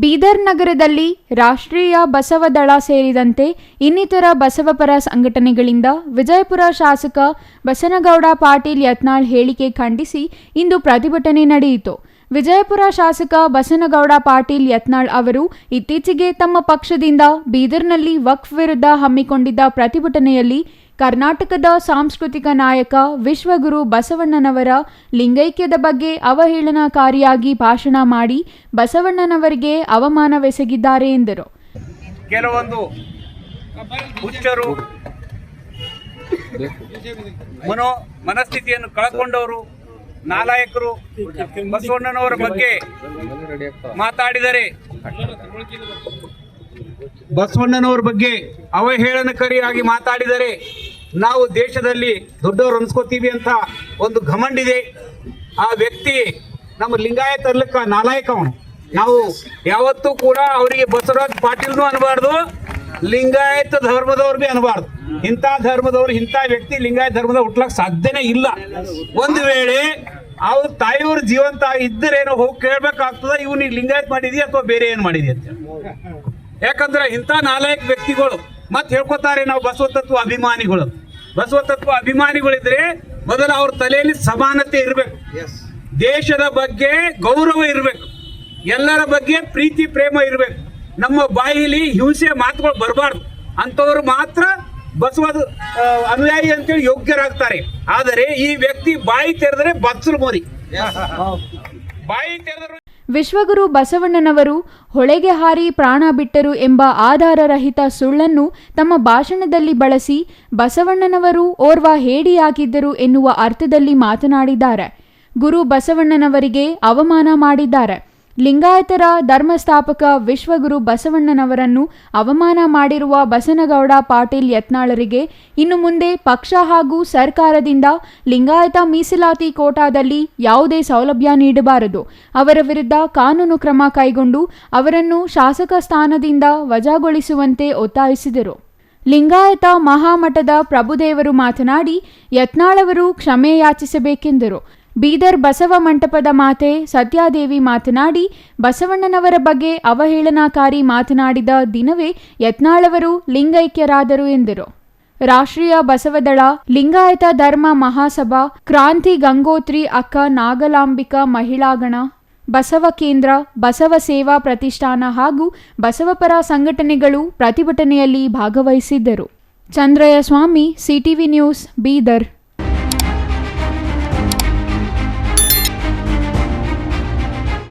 ಬೀದರ್ ನಗರದಲ್ಲಿ ರಾಷ್ಟ್ರೀಯ ಬಸವ ದಳ ಸೇರಿದಂತೆ ಇನ್ನಿತರ ಬಸವಪರ ಸಂಘಟನೆಗಳಿಂದ ವಿಜಯಪುರ ಶಾಸಕ ಬಸನಗೌಡ ಪಾಟೀಲ್ ಯತ್ನಾಳ್ ಹೇಳಿಕೆ ಖಂಡಿಸಿ ಇಂದು ಪ್ರತಿಭಟನೆ ನಡೆಯಿತು. ವಿಜಯಪುರ ಶಾಸಕ ಬಸನಗೌಡ ಪಾಟೀಲ್ ಯತ್ನಾಳ್ ಅವರು ಇತ್ತೀಚೆಗೆ ತಮ್ಮ ಪಕ್ಷದಿಂದ ಬೀದರ್ನಲ್ಲಿ ವಕ್ಫ್ ವಿರುದ್ಧ ಹಮ್ಮಿಕೊಂಡಿದ್ದ ಪ್ರತಿಭಟನೆಯಲ್ಲಿ ಕರ್ನಾಟಕದ ಸಾಂಸ್ಕೃತಿಕ ನಾಯಕ ವಿಶ್ವಗುರು ಬಸವಣ್ಣನವರ ಲಿಂಗೈಕ್ಯದ ಬಗ್ಗೆ ಅವಹೇಳನಕಾರಿಯಾಗಿ ಭಾಷಣ ಮಾಡಿ ಬಸವಣ್ಣನವರಿಗೆ ಅವಮಾನವೆಸಗಿದ್ದಾರೆ ಎಂದರು. ಕೆಲವೊಂದು ಹುಚ್ಚರು, ಮನೋ ಮನಸ್ಥಿತಿಯನ್ನು ಕಳಕೊಂಡವರು, ನಾಲಾಯಕರು ಬಸವಣ್ಣನವರ ಬಗ್ಗೆ ಮಾತಾಡಿದರೆ ಬಸವಣ್ಣನವರ ಬಗ್ಗೆ ಅವಹೇಳನಕಾರಿಯಾಗಿ ಮಾತಾಡಿದರೆ ನಾವು ದೇಶದಲ್ಲಿ ದೊಡ್ಡವರು ಅನ್ಸ್ಕೋತೀವಿ ಅಂತ ಒಂದು ಘಮಂಡಿದೆ ಆ ವ್ಯಕ್ತಿ ನಮ್ಮ ಲಿಂಗಾಯತ ಅರ್ಲಕ್ಕ ನಾಲಾಯಕ ಅವನು. ನಾವು ಯಾವತ್ತೂ ಕೂಡ ಅವರಿಗೆ ಬಸವರಾಜ್ ಪಾಟೀಲ್ನು ಅನ್ಬಾರ್ದು, ಲಿಂಗಾಯತ ಧರ್ಮದವ್ರು ಬಿ ಅನ್ಬಾರ್ದು. ಇಂಥ ಧರ್ಮದವ್ರು, ಇಂಥ ವ್ಯಕ್ತಿ ಲಿಂಗಾಯತ ಧರ್ಮದ ಹುಟ್ಲಕ್ ಸಾಧ್ಯನೇ ಇಲ್ಲ. ಒಂದು ವೇಳೆ ಅವ್ರ ತಾಯಿಯವ್ರ ಜೀವಂತ ಇದ್ದರೇನೋ ಹೋಗಿ ಕೇಳ್ಬೇಕಾಗ್ತದ ಇವ್ನಿಗೆ ಲಿಂಗಾಯತ್ ಮಾಡಿದ್ಯಾ ಅಥವಾ ಬೇರೆ ಏನು ಮಾಡಿದ್ಯ ಅಂತ ಯಾಕಂದ್ರೆ ಇಂಥ ನಾಲ್ಕು ವ್ಯಕ್ತಿಗಳು, ಮತ್ತೆ ಹೇಳ್ಕೊತಾರೆ ನಾವು ಬಸವ ತತ್ವ ಅಭಿಮಾನಿಗಳು. ಬಸವ ತತ್ವ ಅಭಿಮಾನಿಗಳಿದ್ರೆ ಮೊದಲು ಅವ್ರ ತಲೆಯಲ್ಲಿ ಸಮಾನತೆ ಇರಬೇಕು. ದೇಶದ ಬಗ್ಗೆ ಗೌರವ ಇರಬೇಕು. ಎಲ್ಲರ ಬಗ್ಗೆ ಪ್ರೀತಿ ಪ್ರೇಮ ಇರಬೇಕು. ನಮ್ಮ ಬಾಯಿಲಿ ಹಿಂಸೆ ಮಾತುಗಳು ಬರಬಾರ್ದು. ಅಂಥವ್ರು ಮಾತ್ರ ಬಸವದ ಆ, ಅನುಯಾಯಿ ಅಂತೇಳಿ ಯೋಗ್ಯರಾಗ್ತಾರೆ. ಆದರೆ ಈ ವ್ಯಕ್ತಿ ಬಾಯಿ ತೆರೆದರೆ ಬಚ್ಚಲು ಮೋರಿ. ಬಾಯಿ ತೆರೆದ್ರೆ ವಿಶ್ವಗುರು ಬಸವಣ್ಣನವರು ಹೊಳೆಗೆ ಹಾರಿ ಪ್ರಾಣ ಬಿಟ್ಟರು ಎಂಬ ಆಧಾರರಹಿತ ಸುಳ್ಳನ್ನು ತಮ್ಮ ಭಾಷಣದಲ್ಲಿ ಬಳಸಿ ಬಸವಣ್ಣನವರು ಓರ್ವ ಹೇಡಿಯಾಗಿದ್ದರು ಎನ್ನುವ ಅರ್ಥದಲ್ಲಿ ಮಾತನಾಡಿದ್ದಾರೆ. ಗುರು ಬಸವಣ್ಣನವರಿಗೆ ಅವಮಾನ ಮಾಡಿದ್ದಾರೆ. ಲಿಂಗಾಯತರ ಧರ್ಮಸ್ಥಾಪಕ ವಿಶ್ವಗುರು ಬಸವಣ್ಣನವರನ್ನು ಅವಮಾನ ಮಾಡಿರುವ ಬಸನಗೌಡ ಪಾಟೀಲ್ ಯತ್ನಾಳರಿಗೆ ಇನ್ನು ಮುಂದೆ ಪಕ್ಷ ಹಾಗೂ ಸರ್ಕಾರದಿಂದ ಲಿಂಗಾಯತ ಮೀಸಲಾತಿ ಕೋಟಾದಲ್ಲಿ ಯಾವುದೇ ಸೌಲಭ್ಯ ನೀಡಬಾರದು. ಅವರ ವಿರುದ್ಧ ಕಾನೂನು ಕ್ರಮ ಕೈಗೊಂಡು ಅವರನ್ನು ಶಾಸಕ ಸ್ಥಾನದಿಂದ ವಜಾಗೊಳಿಸುವಂತೆ ಒತ್ತಾಯಿಸಿದರು. ಲಿಂಗಾಯತ ಮಹಾಮಠದ ಪ್ರಭುದೇವರು ಮಾತನಾಡಿ ಯತ್ನಾಳವರು ಕ್ಷಮೆ ಯಾಚಿಸಬೇಕೆಂದರು. ಬೀದರ್ ಬಸವ ಮಂಟಪದ ಮಾತೆ ಸತ್ಯಾದೇವಿ ಮಾತನಾಡಿ, ಬಸವಣ್ಣನವರ ಬಗ್ಗೆ ಅವಹೇಳನಕಾರಿ ಮಾತನಾಡಿದ ದಿನವೇ ಯತ್ನಾಳವರು ಲಿಂಗೈಕ್ಯರಾದರು ಎಂದರು. ರಾಷ್ಟ್ರೀಯ ಬಸವದಳ ಲಿಂಗಾಯತ ಧರ್ಮ ಮಹಾಸಭಾ ಕ್ರಾಂತಿ ಗಂಗೋತ್ರಿ ಅಕ್ಕ ನಾಗಲಾಂಬಿಕಾ ಮಹಿಳಾಗಣ, ಬಸವ ಕೇಂದ್ರ, ಬಸವ ಸೇವಾ ಪ್ರತಿಷ್ಠಾನ ಹಾಗೂ ಬಸವಪರ ಸಂಘಟನೆಗಳು ಪ್ರತಿಭಟನೆಯಲ್ಲಿ ಭಾಗವಹಿಸಿದ್ದರು. Chandrayya Swamy, CTV news, Bidar.